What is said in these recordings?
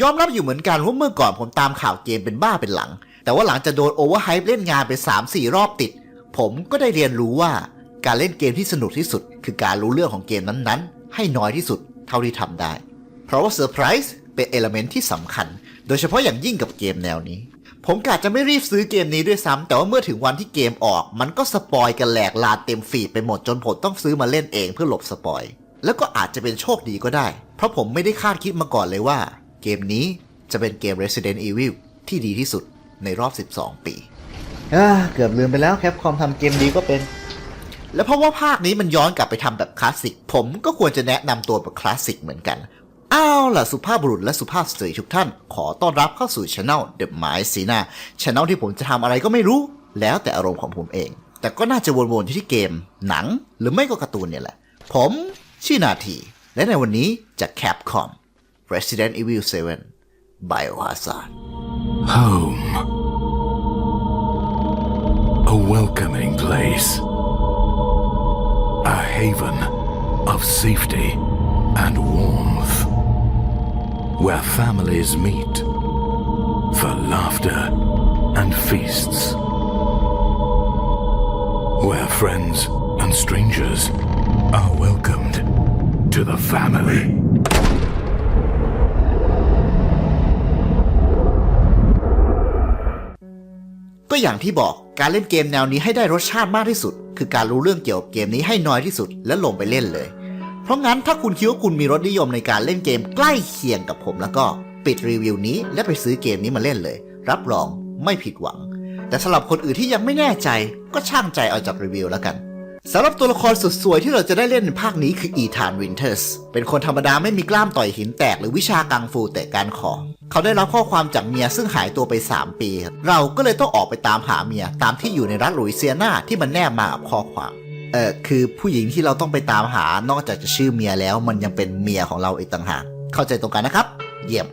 ยอมรับอยู่เหมือนกันว่าเมื่อก่อนผมตามข่าวเกมเป็นบ้าเป็นหลัง แต่ว่าหลังจากโดนโอเวอร์ไฮป์เล่นงานไป 3-4 รอบติด ผมก็ได้เรียนรู้ว่าการเล่นเกมที่สนุกที่สุด คือการรู้เรื่องของเกมนั้นๆ ให้น้อยที่สุดเท่าที่ทำได้ เพราะว่าเซอร์ไพรส์เป็นเอลเมนต์ที่สำคัญ โดยเฉพาะอย่างยิ่งกับเกมแนวนี้ ผมกะจะไม่รีบซื้อเกมนี้ด้วยซ้ำแต่ว่าเมื่อถึงวันที่เกมออก มันก็สปอยกันแหลกลานเต็มฟีดไปหมดจนผมต้องซื้อมาเล่นเองเพื่อหลบสปอยแล้วก็อาจจะเป็นโชคดีก็ได้ เพราะผมไม่ได้คาดคิดมาก่อนเลยว่า เกมนี้จะเป็นเกม Resident Evil ที่ดีที่สุดในรอบ 12 ปีเกือบลืมไปแล้วแคปคอมทำเกมดีก็เป็น และเพราะว่าภาคนี้มันย้อนกลับไปทำแบบคลาสสิก ผมก็ควรจะแนะนำตัวแบบคลาสสิกเหมือนกันอ้าวล่ะสุภาพบุรุษและสุภาพสตรีทุกท่าน ขอต้อนรับเข้าสู่ช anel The m y s i n a channel ที่ผมจะทำอะไรก็ไม่รู้ แล้วแต่อารมณ์ของผมเอง แต่ก็น่าจะวนๆอยู่ที่เกม หนัง หรือไม่ก็การ์ตูนเนี่ยแหละ ผมชื่อนาที และในวันนี้จาก Capcom Resident Evil 7 Biohazard Home. A welcoming place. A haven of safety and warmth. Where families meet for laughter and feasts. Where friends and strangers are welcomed to the family. ก็อย่างที่บอกการเล่นเกมแนวนี้ให้ได้รสชาติมากที่สุด คือการรู้เรื่องเกี่ยวกับเกมนี้ให้น้อยที่สุดและลงไปเล่นเลย เพราะงั้นถ้าคุณคิดว่าคุณมีรสนิยมในการเล่นเกมใกล้เคียงกับผมแล้วก็ปิดรีวิวนี้และไปซื้อเกมนี้มาเล่นเลย รับรองไม่ผิดหวัง แต่สำหรับคนอื่นที่ยังไม่แน่ใจก็ช่างใจเอาจากรีวิวแล้วกันสำหรับตัวละครสุดสวยที่เราจะได้เล่นในภาคนี้คืออีธานวินเทอร์สเป็นคนธรรมดาไม่มีกล้ามต่อยหินแตกหรือวิชากังฟูเตะการคอ เขาได้รับข้อความจากเมียซึ่งหายตัวไป 3 ปี เราก็เลยต้องออกไปตามหาเมียตามที่อยู่ในรัฐหลุยเซียนาที่มันแนบมากับข้อความ เออคือผู้หญิงที่เราต้องไปตามหานอกจากจะชื่อเมียแล้วมันยังเป็นเมียของเราอีกต่างหาก เข้าใจตรงกันนะครับ เยี่ยม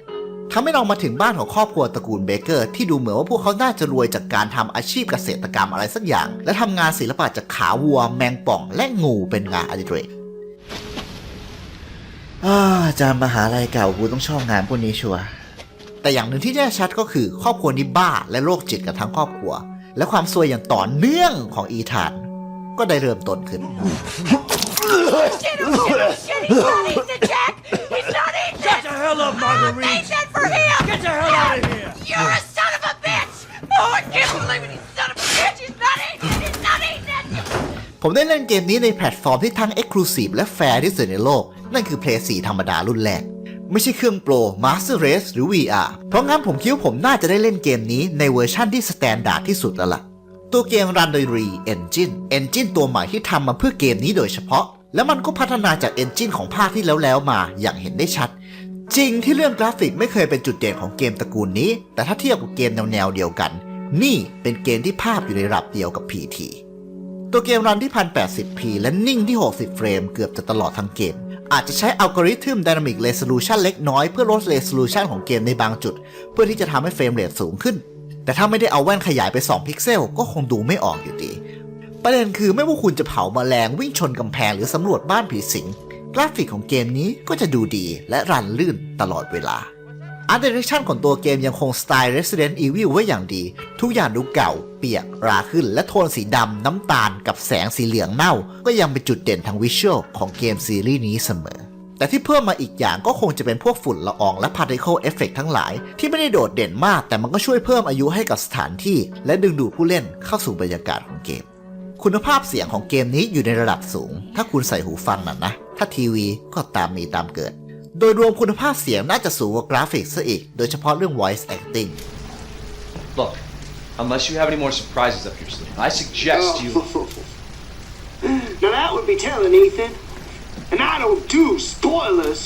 ทำให้เรามาถึงบ้านของครอบครัวตระกูลเบเกอร์ที่ดูเหมือนว่าพวกเขาน่าจะรวยจากการทำอาชีพเกษตรกรรมอะไรสักอย่าง และทำงานศิลปะจากขาวัว แมงป่อง และงูเป็นงานอดิเรกอาอาจารย์มหาลัยเก่ากูต้องชอบงานพวกนี้ชัวร์ แต่อย่างหนึ่งที่แน่ชัดก็คือครอบครัวนี้บ้าและโรคจิตกับทั้งครอบครัว และความซวยอย่างต่อเนื่องของอีธานก็ได้เริ่มต้นขึ้น ผมได้เล่นเกมนี้ในแพลตฟอร์มที่ทั้ง Exclusive และแฟร์ที่สุดในโลก นั่นคือ Play 4 ธรรมดารุ่นแรก ไม่ใช่เครื่องโปร Master Race หรือ VR เพราะงั้นผมคิดว่าผมน่าจะได้เล่นเกมนี้ในเวอร์ชั่นที่สแตนดาร์ดที่สุดแล้วล่ะ ตัวเกมรันโดย Re Engine Engine ตัวใหม่ที่ทำมาเพื่อเกมนี้โดยเฉพาะ และมันก็พัฒนาจาก Engine ของภาคที่แล้วๆมาอย่างเห็นได้ชัดจริงที่เรื่องกราฟิกไม่เคยเป็นจุดเด่นของเกมตระกูลนี้ แต่ถ้าเทียบกับเกมแนวๆเดียวกัน นี่เป็นเกมที่ภาพอยู่ในระดับเดียวกับ PT ตัวเกมรันที่ 1080p และนิ่งที่ 60 เฟรมเกือบจะตลอดทั้งเกม อาจจะใช้อัลกอริทึม Dynamic Resolution เล็กน้อยเพื่อลด Resolution ของเกมในบางจุด เพื่อที่จะทำให้เฟรมเรทสูงขึ้น แต่ถ้าไม่ได้เอาแว่นขยายไป 2 พิกเซล ก็คงดูไม่ออกอยู่ดี ประเด็นคือไม่ว่าคุณจะเผาแมลงวิ่งชนกำแพงหรือสำรวจบ้านผีสิง กราฟิกของเกมนี้ก็จะดูดีและรันลื่นตลอดเวลา อาร์ตเดเรคชั่นของตัวเกมยังคงสไตล์ Resident Evil ไว้อย่างดี ทุกอย่างดูเก่า เปียก ราขึ้น และโทนสีดำน้ำตาลกับแสงสีเหลืองเน่า ก็ยังเป็นจุดเด่นทางวิชวลของเกมซีรีส์นี้เสมอ แต่ที่เพิ่มมาอีกอย่างก็คงจะเป็นพวกฝุ่นละอองและ particle effect ทั้งหลาย ที่ไม่ได้โดดเด่นมาก แต่มันก็ช่วยเพิ่มอายุให้กับสถานที่ และดึงดูดผู้เล่นเข้าสู่บรรยากาศของเกม คุณภาพเสียงของเกมนี้อยู่ในระดับสูง ถ้าคุณใส่หูฟังน่ะนะ ถ้าทีวีก็ตามมีตามเกิด โดยรวมคุณภาพเสียงน่าจะสูงกว่ากราฟิกซะอีก โดยเฉพาะเรื่อง voice acting Look, unless you have any more surprises up your sleeve, I suggest you. Now that would be telling, Ethan. And I don't do spoilers.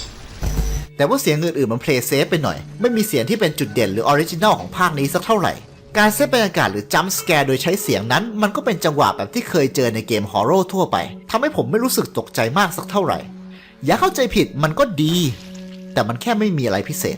แต่ว่าเสียงอื่นๆมันเพลย์เซฟไปหน่อย ไม่มีเสียงที่เป็นจุดเด่นหรือออริจินัลของภาคนี้สักเท่าไหร่ การเซตบรรยากาศหรือจัมป์สแกร์โดยใช้เสียงนั้น มันก็เป็นจังหวะแบบที่เคยเจอในเกมฮอร์โรทั่วไปทำให้ผมไม่รู้สึกตกใจมากสักเท่าไหร่ อย่าเข้าใจผิดมันก็ดี แต่มันแค่ไม่มีอะไรพิเศษ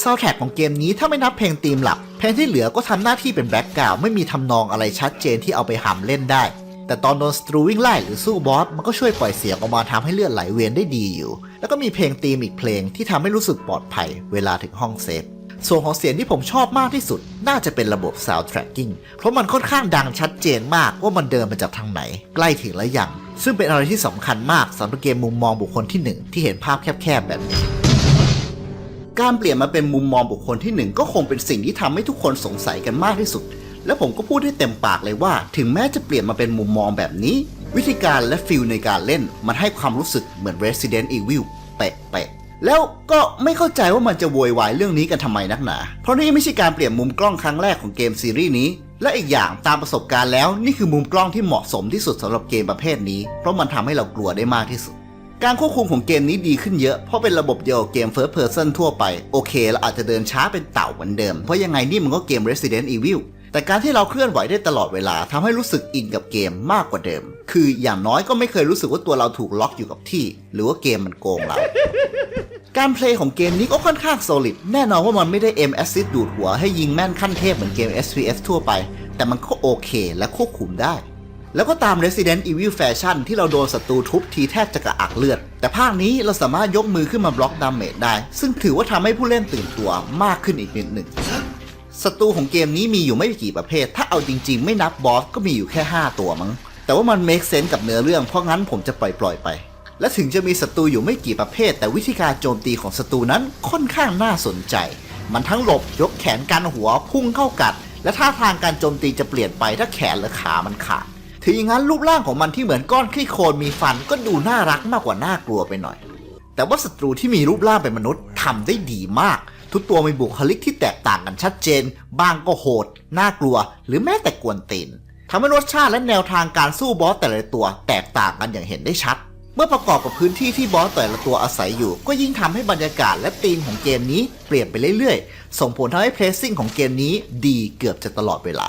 ซาวแทร็กของเกมนี้ถ้าไม่นับเพลงธีมหลัก เพลงที่เหลือก็ทำหน้าที่เป็นแบ็กกราวด์ไม่มีทำนองอะไรชัดเจนที่เอาไปหำเล่นได้ แต่ตอนโดนสตรูวิ่งไล่หรือสู้บอสมันก็ช่วยปล่อยเสียงออกมาทำให้เลือดไหลเวียนได้ดีอยู่ แล้วก็มีเพลงธีมอีกเพลงที่ทำให้รู้สึกปลอดภัยเวลาถึงห้องเซฟ ส่วนของเสียงที่ผมชอบมากที่สุด น่าจะเป็นระบบ Sound Tracking เพราะมันค่อนข้างดังชัดเจนมากว่ามันเดินมาจากทางไหน ใกล้ถึงแล้วยัง ซึ่งเป็นอะไรที่สำคัญมากสำหรับเกมมุมมองบุคคลที่หนึ่งที่เห็นภาพแคบๆแบบนี้ การเปลี่ยนมาเป็นมุมมองบุคคลที่หนึ่งก็คงเป็นสิ่งที่ทำให้ทุกคนสงสัยกันมากที่สุด และผมก็พูดได้เต็มปากเลยว่า ถึงแม้จะเปลี่ยนมาเป็นมุมมองแบบนี้ วิธีการและฟิลในการเล่น มันให้ความรู้สึกเหมือน Resident Evil เป๊ะๆ แล้วก็ไม่เข้าใจว่ามันจะโวยวายเรื่องนี้กันทำไมนักหนา เพราะนี่ไม่ใช่การเปลี่ยนมุมกล้องครั้งแรกของเกมซีรีส์นี้ และอีกอย่างตามประสบการณ์แล้วนี่คือมุมกล้องที่เหมาะสมที่สุดสำหรับเกมประเภทนี้ เพราะมันทำให้เรากลัวได้มากที่สุด การควบคุมของเกมนี้ดีขึ้นเยอะ เพราะเป็นระบบเดียวกับเกม First Person ทั่วไป โอเคเราอาจจะเดินช้าเป็นเต่าเหมือนเดิม เพราะยังไงนี่มันก็เกม Resident Evil แต่การที่เราเคลื่อนไหวได้ตลอดเวลาทำให้รู้สึกอินกับเกมมากกว่าเดิม คืออย่างน้อยก็ไม่เคยรู้สึกว่าตัวเราถูกล็อกอยู่กับที่ หรือว่าเกมมันโกงเรา การเพลย์ของเกมนี้ก็ค่อนข้าง solid แน่นอนว่ามันไม่ได้ M assist ดูดหัวให้ยิงแม่นขั้นเทพเหมือนเกม SPS ทั่วไป แต่มันก็โอเคและควบคุมได้แล้วก็ตาม Resident Evil Fashion ที่เราโดนศัตรูทุบทีแทบจะกระอักเลือด แต่ภาคนี้เราสามารถยกมือขึ้นมาบล็อกดาเมจได้ ซึ่งถือว่าทำให้ผู้เล่นตื่นตัวมากขึ้นอีกนิดหนึ่ง ศัตรูของเกมนี้มีอยู่ไม่กี่ประเภท ถ้าเอาจริงๆ ไม่นับบอสก็มีอยู่แค่ 5 ตัวมั้ง แต่ว่ามัน make sense กับเนื้อเรื่อง เพราะงั้นผมจะปล่อยๆไป และถึงจะมีศัตรูอยู่ไม่กี่ประเภท แต่วิธีการโจมตีของศัตรูนั้นค่อนข้างน่าสนใจ มันทั้งหลบยกแขนกันหัวพุ่งเข้ากัด และท่าทางการโจมตีจะเปลี่ยนไปถ้าแขนหรือขามันขาดถึงอย่างนั้นรูปร่างของมันที่เหมือนก้อนขี้โคลนมีฟันก็ดูน่ารักมากกว่าน่ากลัวไปหน่อย แต่ว่าศัตรูที่มีรูปร่างเป็นมนุษย์ทำได้ดีมาก ทุกตัวมีบุคลิกที่แตกต่างกันชัดเจนบางก็โหด น่ากลัว หรือแม้แต่กวนตีนทำให้รสชาติและแนวทางการสู้บอสแต่ละตัวแตกต่างกันอย่างเห็นได้ชัด เมื่อประกอบกับพื้นที่ที่บอสแต่ละตัวอาศัยอยู่ ก็ยิ่งทำให้บรรยากาศและธีมของเกมนี้เปลี่ยนไปเรื่อยๆ ส่งผลทำให้เพลซิ่งของเกมนี้ดีเกือบจะตลอดเวลา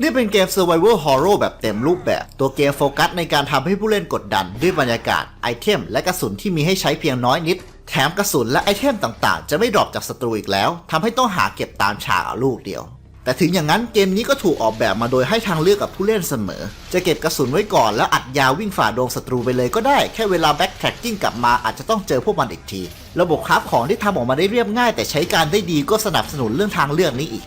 นี่เป็นเกม Survival Horror แบบเต็มรูปแบบ ตัวเกมโฟกัสในการทำให้ผู้เล่นกดดัน ด้วยบรรยากาศ ไอเทม และกระสุนที่มีให้ใช้เพียงน้อยนิด แถมกระสุนและไอเทมต่างๆ จะไม่ดรอปจากศัตรูอีกแล้วทำให้ต้องหาเก็บตามฉากลูกเดียว แต่ถึงอย่างนั้นเกมนี้ก็ถูกออกแบบมาโดยให้ทางเลือกกับผู้เล่นเสมอ จะเก็บกระสุนไว้ก่อนแล้วอัดยาววิ่งฝ่าดงศัตรูไปเลยก็ได้ แค่เวลาแบ็กแทร็กกิ้งกลับมาอาจจะต้องเจอพวกมันอีกที ระบบคราฟของที่ทำออกมาได้เรียบง่าย แต่ใช้การได้ดีก็สนับสนุนเรื่องทางเลือกนี้อีก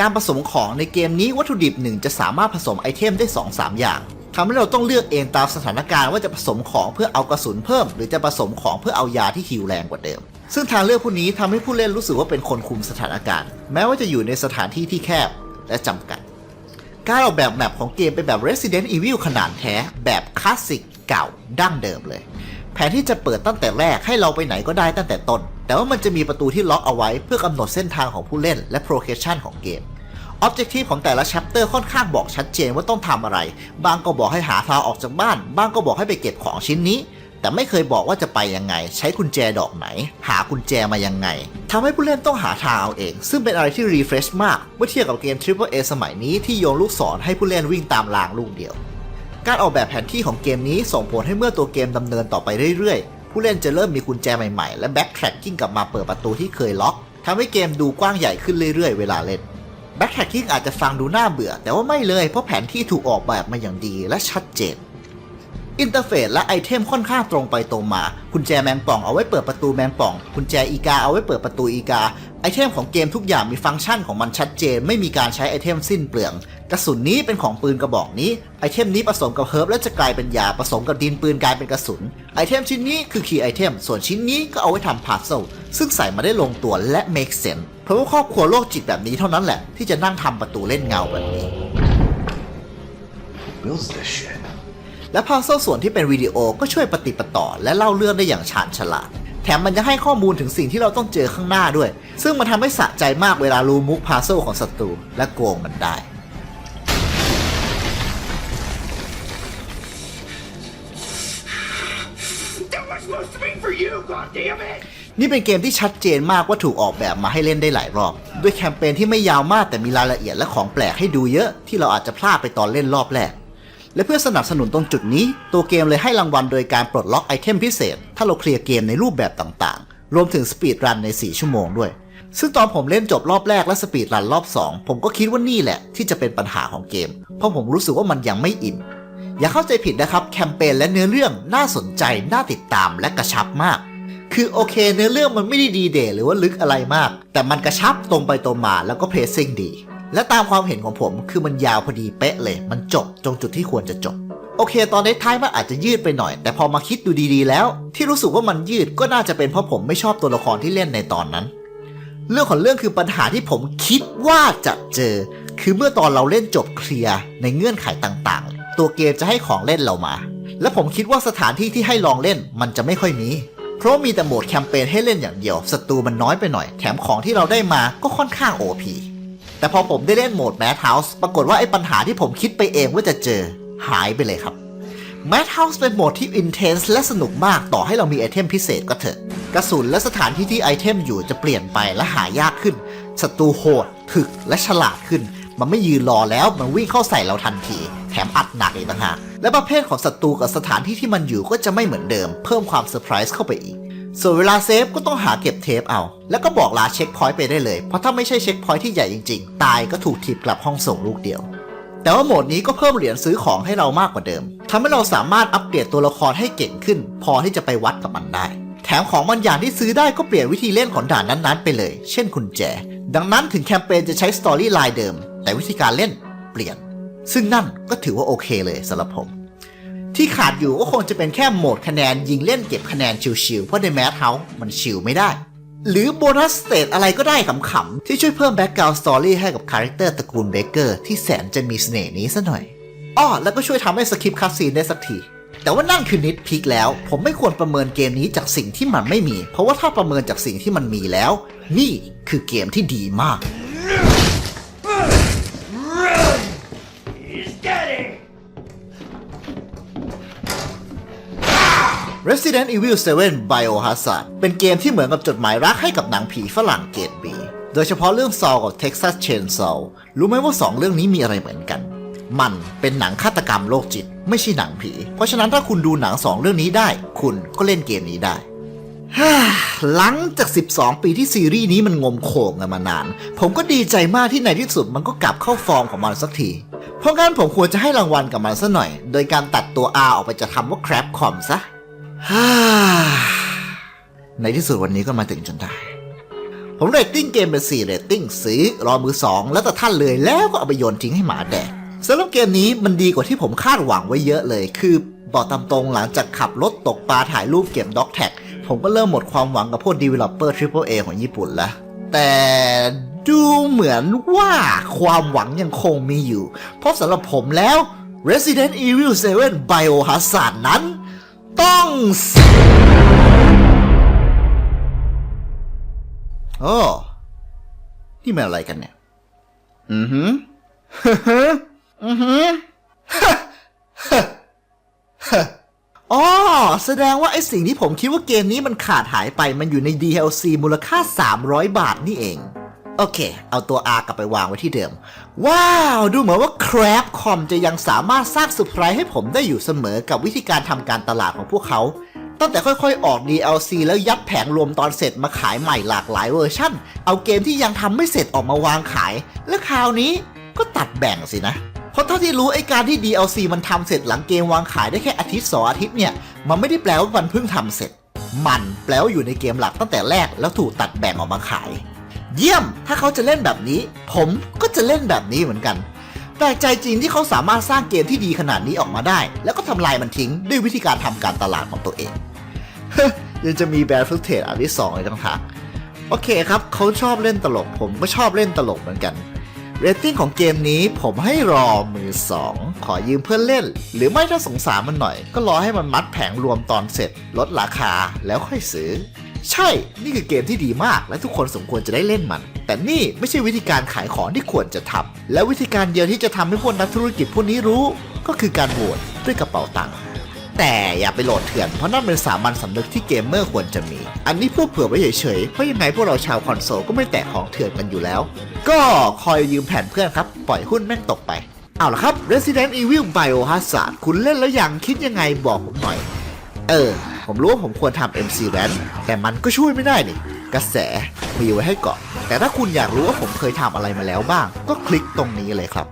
การผสมของในเกมนี้วัตถุดิบหนึ่งจะสามารถผสมไอเทมได้ 2-3 อย่าง ทำให้เราต้องเลือกเองตามสถานการณ์ว่าจะผสมของเพื่อเอากระสุนเพิ่ม หรือจะผสมของเพื่อเอายาที่ฮิวแรงกว่าเดิม ซึ่งทางเลือกพวกนี้ทำให้ผู้เล่นรู้สึกว่าเป็นคนคุมสถานการณ์ แม้ว่าจะอยู่ในสถานที่ที่แคบและจำกัด การออกแบบแมปของเกมเป็นแบบ Resident Evil ขนาดแท้แบบคลาสสิกเก่าดั้งเดิมเลย แผนที่จะเปิดตั้งแต่แรกให้เราไปไหนก็ได้ตั้งแต่ต้น แต่ว่ามันจะมีประตูที่ล็อกเอาไว้เพื่อกำหนดเส้นทางของผู้เล่นและโปรเคชันของเกม ออบเจกตีฟของแต่ละ chapter ค่อนข้างบอกชัดเจนว่าต้องทำอะไร บางก็บอกให้หาทางออกจากบ้าน บางก็บอกให้ไปเก็บของชิ้นนี้ แต่ไม่เคยบอกว่าจะไปยังไง ใช้กุญแจดอกไหน หากุญแจมายังไงทำให้ผู้เล่นต้องหาทางเอาเอง ซึ่งเป็นอะไรที่รีเฟรชมากเมื่อเทียบกับเกม Triple A สมัยนี้ที่โยนลูกศรให้ผู้เล่นวิ่งตามรางลูกเดียว การออกแบบแผนที่ของเกมนี้ส่งผลให้เมื่อตัวเกมดำเนินต่อไปเรื่อยๆ ผู้เล่นจะเริ่มมีกุญแจใหม่ๆ และแบ็กแทร็กกิ้งกลับมาเปิดประตูที่เคยล็อกทำให้เกมดูกว้างใหญ่ขึ้นเรื่อยๆ เวลาเล่น แบ็กแทร็กกิ้งอาจจะฟังดูน่าเบื่อ แต่ว่าไม่เลยเพราะแผนที่ถูกออกแบบมาอย่างดีและชัดเจน อินเทอร์เฟซและไอเทมค่อนข้างตรงไปตรงมา กุญแจแมงป่องเอาไว้เปิดประตูแมงป่อง กุญแจอีกาเอาไว้เปิดประตูอีกา ไอเทมของเกมทุกอย่างมีฟังก์ชันของมันชัดเจน ไม่มีการใช้ไอเทมสิ้นเปลือง กระสุนนี้เป็นของปืนกระบอกนี้ ไอเทมนี้ผสมกับเฮิร์บแล้วจะกลายเป็นยา ผสมกับดินปืนกลายเป็นกระสุน ไอเทมชิ้นนี้คือคีย์ไอเทม ส่วนชิ้นนี้ก็เอาไว้ทำพาร์เซลซึ่งใส่มาได้ลงตัวและ make sense พราะว่าครอบครัวโรคจิตแบบนี้เท่านั้นแหละ ที่จะนั่งทำประตูเล่นเงาแบบนี้ Builds this shit. และพาเซลส่วนที่เป็นวิดีโอก็ช่วยปฏิปต่อ และเล่าเรื่องได้อย่างชาญฉลาด แถมมันยังให้ข้อมูลถึงสิ่งที่เราต้องเจอข้างหน้าด้วย ซึ่งมันทำให้สะใจมากเวลารู้มุกพาเซลของศัตรูและโกงมันได้ นี่เป็นเกมที่ชัดเจนมากว่าถูกออกแบบมาให้เล่นได้หลายรอบ ด้วยแคมเปญที่ไม่ยาวมากแต่มีรายละเอียดและของแปลกให้ดูเยอะที่เราอาจจะพลาดไปตอนเล่นรอบแรก และเพื่อสนับสนุนตรงจุดนี้ ตัวเกมเลยให้รางวัลโดยการปลดล็อกไอเทมพิเศษ ถ้าเราเคลียร์เกมในรูปแบบต่างๆ รวมถึงสปีดรันใน 4 ชั่วโมงด้วย ซึ่งตอนผมเล่นจบรอบแรกและสปีดรันรอบ 2 ผมก็คิดว่านี่แหละ ที่จะเป็นปัญหาของเกม เพราะผมรู้สึกว่ามันยังไม่อินอย่าเข้าใจผิดนะครับแคมเปญและเนื้อเรื่องน่าสนใจน่าติดตามและกระชับมาก คือโอเคเนื้อเรื่องมันไม่ได้ดีเด่หรือว่าลึกอะไรมาก แต่มันกระชับตรงไปตรงมาแล้วก็เพลซซิ่งดี และตามความเห็นของผมคือมันยาวพอดีเป๊ะเลย มันจบตรงจุดที่ควรจะจบ โอเค ตอนในท้ายมันอาจจะยืดไปหน่อย แต่พอมาคิดดูดีๆแล้ว ที่รู้สึกว่ามันยืดก็น่าจะเป็นเพราะผมไม่ชอบตัวละครที่เล่นในตอนนั้น เรื่องของเรื่องคือปัญหาที่ผมคิดว่าจะเจอ คือเมื่อตอนเราเล่นจบเคลียร์ในเงื่อนไขต่างๆ ตัวเกมจะให้ของเล่นเรามา และผมคิดว่าสถานที่ที่ให้ลองเล่นมันจะไม่ค่อยมี เพราะมีแต่โหมดแคมเปญให้เล่นอย่างเดียวศัตรูมันน้อยไปหน่อย แถมของที่เราได้มาก็ค่อนข้าง OP แต่พอผมได้เล่นโหมดแมทเฮาส์ปรากฏว่าไอ้ปัญหาที่ผมคิดไปเองว่าจะเจอหายไปเลยครับ Madhouse เป็นโหมดที่ intense และสนุกมากต่อให้เรามีไอเทมพิเศษก็เถอะ กระสุนและสถานที่ที่ไอเทมอยู่จะเปลี่ยนไปและหายากขึ้นศัตรูโหดถึกและฉลาดขึ้น มันไม่ยืนรอแล้วมันวิ่งเข้าใส่เราทันที อัดหนักอีกต่างหาก และประเภทของศัตรูกับสถานที่ที่มันอยู่ก็จะไม่เหมือนเดิม เพิ่มความเซอร์ไพรส์เข้าไปอีก ส่วนเวลาเซฟก็ต้องหาเก็บเทปเอา แล้วก็บอกลาเช็คพอยต์ไปได้เลย เพราะถ้าไม่ใช่เช็คพอยต์ที่ใหญ่จริงๆ ตายก็ถูกถีบกลับห้องส่งลูกเดียว แต่ว่าโหมดนี้ก็เพิ่มเหรียญซื้อของให้เรามากกว่าเดิมทำให้เราสามารถอัปเกรดตัวละครให้เก่งขึ้น พอที่จะไปวัดกับมันได้ แถมของบางอย่างที่ซื้อได้ก็เปลี่ยนวิธีเล่นของด่านนั้นๆ ไปเลย เช่นกุญแจ ดังนั้นถึงแคมเปญจะใช้สตอรี่ไลน์เดิม แต่วิธีการเล่นเปลี่ยน ซึ่งนั่นก็ถือว่าโอเคเลยสำหรับผม ที่ขาดอยู่ก็คงจะเป็นแค่โหมดคะแนนยิงเล่นเก็บคะแนนชิวๆเพราะในแมสเฮาส์มันชิวไม่ได้ หรือโบนัสสเตตอะไรก็ได้ขำๆที่ช่วยเพิ่มแบ็กกราวด์สตอรี่ให้กับคาแรคเตอร์ตระกูลเบเกอร์ที่แสนจะมีเสน่ห์นี้ซะหน่อยอ้อแล้วก็ช่วยทำให้สคริปต์คัสซีนได้สักทีแต่ว่านั่นคือนิดพิกแล้ว ผมไม่ควรประเมินเกมนี้จากสิ่งที่มันไม่มี เพราะว่าถ้าประเมินจากสิ่งที่มันมีแล้ว นี่คือเกมที่ดีมาก Resident Evil 7 Biohazard เป็นเกมที่เหมือนกับจดหมายรักให้กับหนังผีฝรั่งเกรดบีโดยเฉพาะเรื่อง Saw กับ Texas Chainsaw รู้ไหมว่า 2 เรื่องนี้มีอะไรเหมือนกัน มันเป็นหนังฆาตกรรมโรคจิต ไม่ใช่หนังผี เพราะฉะนั้นถ้าคุณดูหนัง 2 เรื่องนี้ได้ คุณก็เล่นเกมนี้ได้หลังจาก 12 ปีที่ซีรีส์นี้มันงมโขงกันมานาน ผมก็ดีใจมากที่ในที่สุดมันก็กลับเข้าฟอร์มของมันสักที เพราะงั้นผมควรจะให้รางวัลกับมันซะหน่อย โดยการตัดตัว R ออกไปจากคำว่า crap com ซะ ในที่สุดวันนี้ก็มาถึงจนได้ ผมเรตติ้งเกมเป็น4เรตติ้งซื้อรอมือ 2 แล้วแต่ท่านเลยแล้วก็เอาไปโยนทิ้งให้หมาแดกสำหรับเกมนี้มันดีกว่าที่ผมคาดหวังไว้เยอะเลย คือบอกตามตรงหลังจากขับรถตกปลาถ่ายรูปเก็บด็อกแท็กผมก็เริ่มหมดความหวังกับพวก Developer Triple A ของญี่ปุ่นแล้ว แต่ดูเหมือนว่าความหวังยังคงมีอยู่ เพราะสำหรับผมแล้ว Resident Evil 7 Biohazard นั้น ต้องโอ้นี่มันอะไรกันเนี่ย อือหืออือหืออ๋อ แสดงว่าไอสิ่งที่ผมคิดว่าเกมนี้มันขาดหายไปมันอยู่ใน DLC มูลค่า 300 บาทนี่เอง โอเค เอาตัว R กลับไปวางไว้ที่เดิม ว้าว ดูเหมือนว่า Crab Com จะยังสามารถสร้างเซอร์ไพรส์ให้ผมได้อยู่เสมอกับวิธีการทำการตลาดของพวกเขา ตั้งแต่ค่อยๆ ออก DLC แล้วยัดแผงรวมตอนเสร็จมาขายใหม่หลากหลายเวอร์ชั่น เอาเกมที่ยังทำไม่เสร็จออกมาวางขาย และคราวนี้ก็ตัดแบ่งสินะ เพราะเท่าที่รู้ไอ้การที่ DLC มันทำเสร็จหลังเกมวางขายได้แค่อาทิตย์สองอาทิตย์เนี่ย มันไม่ได้แปลว่ามันเพิ่งทำเสร็จ มันแปลว่าอยู่ในเกมหลักตั้งแต่แรกแล้วถูกตัดแบ่งออกมาขาย เยี่ยม ถ้าเขาจะเล่นแบบนี้ ผมก็จะเล่นแบบนี้เหมือนกันแปลกใจจริงที่เขาสามารถสร้างเกมที่ดีขนาดนี้ออกมาได้ แล้วก็ทำลายมันทิ้งด้วยวิธีการทำการตลาดของตัวเองยังจะมีแบร์ฟุตเทจอันที่สองอีกต่างหากโอเคครับ เขาชอบเล่นตลก ผมก็ชอบเล่นตลกเหมือนกันเรตติ้งของเกมนี้ผมให้รอมือสองขอยืมเพื่อนเล่น หรือไม่ถ้าสงสารมันหน่อย ก็รอให้มันมัดแผงรวมตอนเสร็จ ลดราคาแล้วค่อยซื้อ ใช่ นี่คือเกมที่ดีมาก และทุกคนสมควรจะได้เล่นมัน แต่นี่ไม่ใช่วิธีการขายของที่ควรจะทำและวิธีการเดียวที่จะทำให้พวกนักธุรกิจพวกนี้รู้ ก็คือการโหวตด้วยกระเป๋าตังค์แต่อย่าไปโหลดเถื่อนเพราะนั่นเป็นสามัญสำนึกที่เกมเมอร์ควรจะมี อันนี้พูดเผื่อไว้เฉยๆ เพราะยังไงพวกเราชาวคอนโซลก็ไม่แตะของเถื่อนกันอยู่แล้ว ก็คอยยืมแผ่นเพื่อนครับ ปล่อยหุ้นแม่งตกไป เอาละครับ Resident Evil Biohazard คุณเล่นแล้วยังคิดยังไงบอกผมหน่อย เออ ผมรู้ว่าผมควรทำ MC r a n แต่มันก็ช่วยไม่ได้นี่กระแสมีไว้ให้เกาะ แต่ถ้าคุณอยากรู้ว่าผมเคยทำอะไรมาแล้วบ้าง ก็คลิกตรงนี้เลยครับ